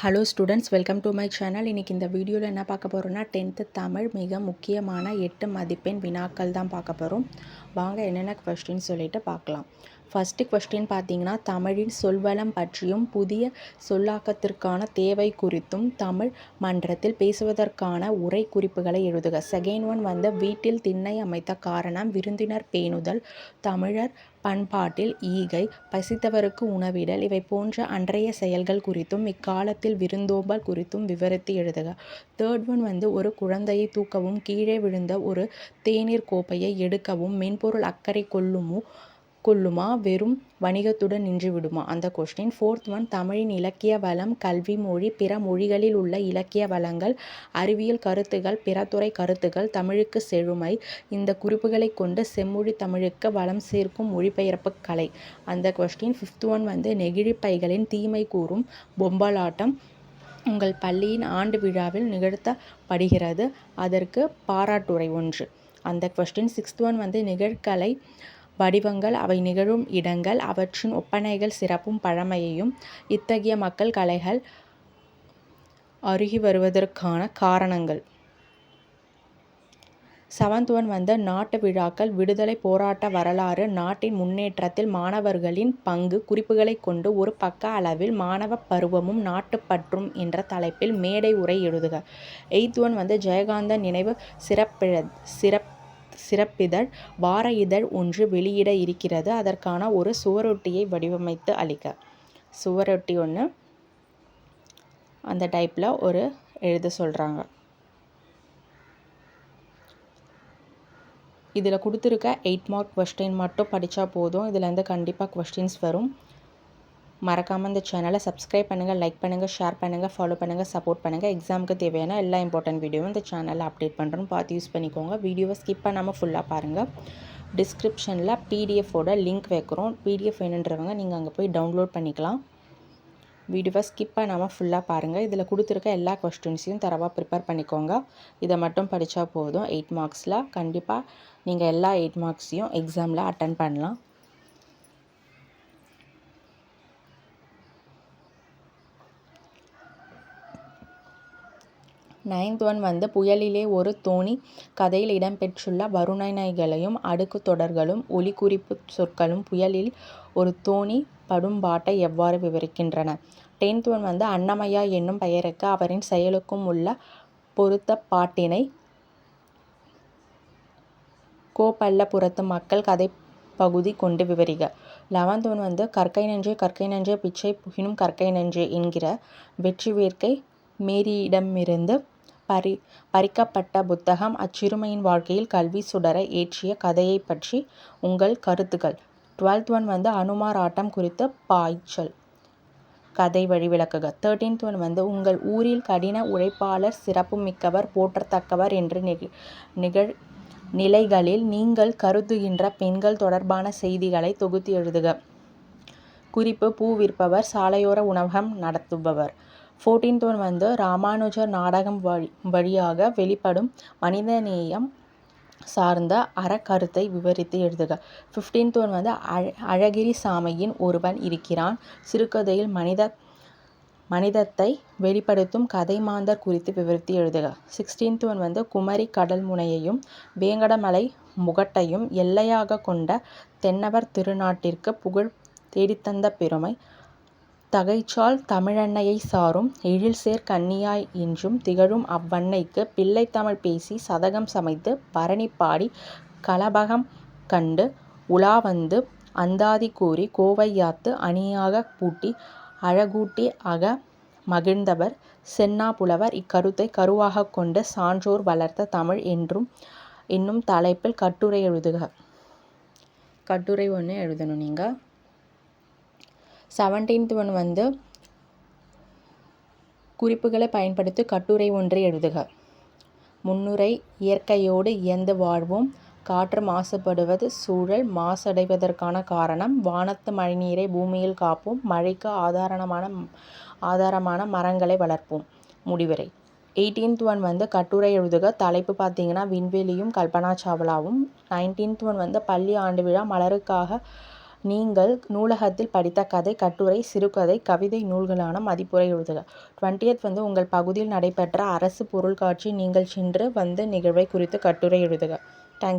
Hello students welcome to my channel இன்றைக்கி இந்த வீடியோவில் என்ன பார்க்க போகிறோன்னா டென்த்து தமிழ் மிக முக்கியமான எட்டு மதிப்பெண் வினாக்கள் தான் பார்க்க போகிறோம் வாங்க என்னென்ன கொஸ்டின் சொல்லிட்டு பார்க்கலாம். ஃபஸ்ட்டு கொஸ்டின் பார்த்தீங்கன்னா தமிழின் சொல்வளம் பற்றியும் புதிய சொல்லாக்கத்திற்கான தேவை குறித்தும் தமிழ் மன்றத்தில் பேசுவதற்கான உரை குறிப்புகளை எழுதுக. செகண்ட் ஒன் வந்து வீட்டில் திண்ணை அமைத்த காரணம் விருந்தினர் பேணுதல் தமிழர் பண்பாட்டில் ஈகை பசித்தவருக்கு உணவிடல் இவை போன்ற அன்றைய செயல்கள் குறித்தும் இக்காலத்தில் விருந்தோம்பல் குறித்தும் விவரித்து எழுதுக. தேர்ட் ஒன் வந்து ஒரு குழந்தையை தூக்கவும் கீழே விழுந்த ஒரு தேநீர் கோப்பையை எடுக்கவும் மென்பொருள் அக்கறை கொள்ளுமோ கொள்ளுமா? வெறும் வணிகத்துடன் நின்றுவிடுமா? அந்த கொஸ்டின் ஃபோர்த் ஒன் தமிழின் இலக்கிய வளம் கல்வி மொழி பிற மொழிகளில் உள்ள இலக்கிய வளங்கள் அறிவியல் கருத்துகள் பிறத்துறை கருத்துகள் தமிழுக்கு செழுமை. இந்த குறிப்புகளை கொண்டு செம்மொழி தமிழுக்கு வளம் சேர்க்கும் மொழிபெயர்ப்பு கலை. அந்த கொஸ்டின் ஃபிஃப்த் ஒன் வந்து நெகிழிப்பைகளின் தீமை கூறும் பொம்பலாட்டம் உங்கள் பள்ளியின் ஆண்டு விழாவில் நிகழ்த்தப்படுகிறது. அதற்கு பாராட்டுரை ஒன்று. அந்த கொஸ்டின் சிக்ஸ்த் ஒன் வந்து நிகழ்கலை வடிவங்கள் அவை நிகழும் இடங்கள் அவற்றின் ஒப்பனைகள் சிறப்பும் பழமையையும் இத்தகைய மக்கள் கலைகள் அருகி வருவதற்கான காரணங்கள். செவன்த் வந்த நாட்டு விழாக்கள் விடுதலை போராட்ட வரலாறு நாட்டின் முன்னேற்றத்தில் மாணவர்களின் பங்கு குறிப்புகளை கொண்டு ஒரு பக்க அளவில் மாணவ பருவமும் நாட்டுப்பற்றும் என்ற தலைப்பில் மேடை உரை எழுதுக. எய்த் ஒன் வந்து ஜெயகாந்தன் நினைவு சிறப்பிழ சிறப் சிறப்பிதழ் வார இதழ் ஒன்று வெளியிட இருக்கிறது. அதற்கான ஒரு சுவரொட்டியை வடிவமைத்து அளிக்க. சுவரொட்டி ஒன்று அந்த டைப்பில் ஒரு எழுத சொல்கிறாங்க இதில் கொடுத்துருக்க எயிட் மார்க் கொஸ்டின் மட்டும் படித்தா போதும். இதுலேருந்து கண்டிப்பாக கொஸ்டின்ஸ் வரும். மறக்காமல் இந்த சேனலை சப்ஸ்கிரைப் பண்ணுங்கள் லைக் பண்ணுங்கள் ஷேர் பண்ணுங்கள் ஃபாலோ பண்ணுங்கள் சப்போர்ட் பண்ணுங்கள் எக்ஸாமுக்கு தேவையான எல்லா இம்பார்ட்டன்ட் வீடியோவும் இந்த சேனலில் அப்டேட் பண்ணுறோம் பார்த்து யூஸ் பண்ணிக்கோங்க. வீடியோவை ஸ்கிப் பண்ணாமல் ஃபுல்லாக பாருங்கள் டிஸ்கிரிப்ஷனில் பிடிஎஃபோட லிங்க் வைக்கிறோம். பிடிஎஃப் வேணுன்றவங்க நீங்கள் அங்கே போய் டவுன்லோட் பண்ணிக்கலாம். வீடியோவை ஸ்கிப் பண்ணாமல் ஃபுல்லாக பாருங்கள் இதில் கொடுத்துருக்க எல்லா கொஸ்டின்ஸையும் தரவாக ப்ரிப்பேர் பண்ணிக்கோங்க. இதை மட்டும் படித்தா போதும். எயிட் மார்க்ஸில் கண்டிப்பாக நீங்கள் எல்லா எயிட் மார்க்ஸையும் எக்ஸாமில் அட்டன் பண்ணலாம். நைன்த் ஒன் வந்து புயலிலே ஒரு தோணி கதையில் இடம்பெற்றுள்ள வருணனைகளையும் அடுக்கு தொடர்களும் ஒலி குறிப்பு சொற்களும் புயலில் ஒரு தோணி படும் பாட்டை எவ்வாறு விவரிக்கின்றன? டென்த் ஒன் வந்து அன்னமையா என்னும் பெயருக்கு அவரின் செயலுக்கும் உள்ள பொருத்த பாட்டினை கோப்பல்லபுரத்து மக்கள் கதை பகுதி கொண்டு விவரிக. லெவன்த் ஒன் வந்து கற்கை நன்றே கற்கை நன்றே பிச்சை புகினும் கற்கை நன்றே என்கிற வெற்றி வேர்க்கை மேரியிடமிருந்து பறி பறிக்கப்பட்ட புத்தகம் அச்சிறுமையின் வாழ்க்கையில் கல்வி சுடர ஏற்றிய கதையை பற்றி உங்கள் கருத்துக்கள். டுவெல்த் ஒன் வந்து அனுமார் ஆட்டம் குறித்த பாய்ச்சல். கதை வழி விளக்குக தேர்ட்டீன்த் ஒன் வந்து உங்கள் ஊரில் கடின உழைப்பாளர் சிறப்பு மிக்கவர் போற்றத்தக்கவர் என்று நிகழ் நிலைகளில் நீங்கள் கருதுகின்ற பெண்கள் தொடர்பான செய்திகளை தொகுத்து எழுதுக. குறிப்பு பூ விற்பவர் சாலையோர உணவகம் நடத்துபவர். ஃபோர்டீன்த் ஒன் வந்து ராமானுஜர் நாடகம் வழி வழியாக வெளிப்படும் மனிதநேயம் சார்ந்த அறக்கருத்தை விவரித்து எழுதுக. ஃபிஃப்டீன்த் ஒன் வந்து அழ அழகிரி சாமியின் ஒருவன் இருக்கிறான். சிறுகதையில் மனித மனிதத்தை வெளிப்படுத்தும் கதை மாந்தர் குறித்து விவரித்து எழுதுக. சிக்ஸ்டீன்த் ஒன் வந்து குமரி கடல் முனையையும் வேங்கடமலை முகட்டையும் எல்லையாக கொண்ட தென்னவர் திருநாட்டிற்கு புகழ் தேடித்தந்த பெருமை. தகைச்சால் தமிழன்னையை சாரும் எழில்சேர் கன்னியாய் என்றும் திகழும் அவ்வன்னைக்கு பிள்ளைத்தமிழ் பேசி சதகம் சமைத்து பரணி பாடி கலபகம் கண்டு உலா வந்து அந்தாதி கூறி கோவையாத்து அணியாகப் பூட்டி அழகூட்டி அக மகிழ்ந்தவர் சென்னா புலவர் இக்கருத்தை கருவாகக் கொண்டு சான்றோர் வளர்த்த தமிழ் என்றும் என்னும் தலைப்பில் கட்டுரை எழுதுக. கட்டுரை ஒன்று எழுதணும் நீங்கள் செவன்டீன்த் ஒன் வந்து குறிப்புகளை பயன்படுத்தி கட்டுரை ஒன்றை எழுதுக. முன்னுரை இயற்கையோடு இயந்து வாழ்வோம். காற்று மாசுபடுவது சூழல் மாசடைவதற்கான காரணம். வானத்து மழைநீரை பூமியில் காப்போம். மழைக்கு ஆதாரமான ஆதாரமான மரங்களை வளர்ப்போம். முடிவுரை. எயிட்டீன்த் ஒன் வந்து கட்டுரை எழுதுக. தலைப்பு பார்த்தீங்கன்னா விண்வெளியும் கல்பனா சாவ்லாவும். நைன்டீன்த் ஒன் வந்து பள்ளி ஆண்டு விழா மலருக்காக நீங்கள் நூலகத்தில் படித்த கதை கட்டுரை சிறுகதை கவிதை நூல்களான மதிப்புரை எழுதுக. டுவெண்ட்டியத் வந்து உங்கள் பகுதியில் நடைபெற்ற அரசு பொருள்காட்சி நீங்கள் சென்று வந்த நிகழ்வை குறித்து கட்டுரை எழுதுக. தேங்க்